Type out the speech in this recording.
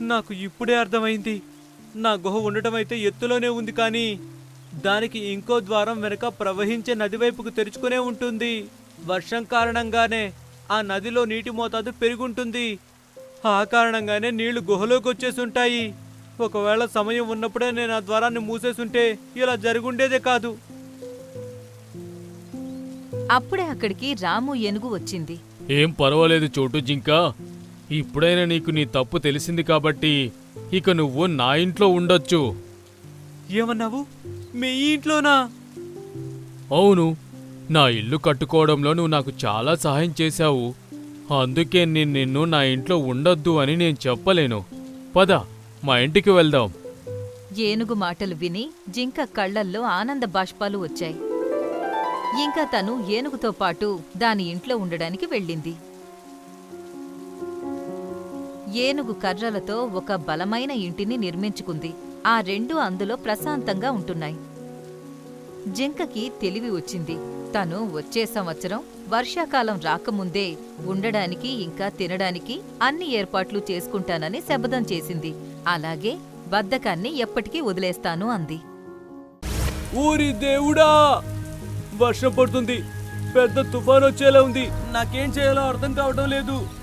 నాకు ఇప్పుడే అర్థమైంది. నా గుహ ఉండటం అయితే ఎత్తులోనే ఉంది కానీ దానికి ఇంకో ద్వారం వెనుక ప్రవహించే నది వైపుకు తెరుచుకునే ఉంటుంది. వర్షం కారణంగానే ఆ నదిలో నీటి మోతాదు పెరుగుంటుంది. ఆ కారణంగానే నీళ్ళు గుహలోకి వచ్చేసుంటాయి. ఒకవేళ సమయం ఉన్నప్పుడే నేను ఆ ద్వారాన్ని మూసేసుంటే ఇలా జరుగుండేదే కాదు. అప్పుడే అక్కడికి రాము ఏనుగు వచ్చింది. ఏం పర్వాలేదు చోటు జింక. ఇప్పుడైనా నీకు నీ తప్పు తెలిసింది కాబట్టి ఇక నువ్వు నా ఇంట్లో ఉండొచ్చు. ఏమన్నావు? మీ ఇంట్లోనా? అవును నా ఇల్లు కట్టుకోవడంలో నువ్వు నాకు చాలా సహాయం చేశావు. అందుకే నేను నిన్ను నా ఇంట్లో ఉండొద్దు అని నేను చెప్పలేను. పద మా ఇంటికి వెళ్దాం. ఏనుగు మాటలు విని జింక కళ్ళల్లో ఆనంద బాష్పాలు వచ్చాయి. ఇంకా తను ఏనుగుతో పాటు దాని ఇంట్లో ఉండడానికి వెళ్ళింది. ఏనుగు కర్రలతో ఒక బలమైన ఇంటిని నిర్మించుకుంది. ఆ రెండు అందులో ప్రశాంతంగా ఉంటున్నాయి. జింకకి తెలివి వచ్చింది. తను వచ్చే సంవత్సరం వర్షాకాలం రాకముందే ఉండడానికి ఇంకా తినడానికి అన్ని ఏర్పాట్లు చేసుకుంటానని శబదం చేసింది. అలాగే బద్ధకాన్ని ఎప్పటికీ వదిలేస్తాను అంది. ఊరి దేవుడా! వర్షం పడుతుంది. పెద్ద తుఫాన్ వచ్చేలా ఉంది. నాకేం చేయాలో అర్థం కావడం లేదు.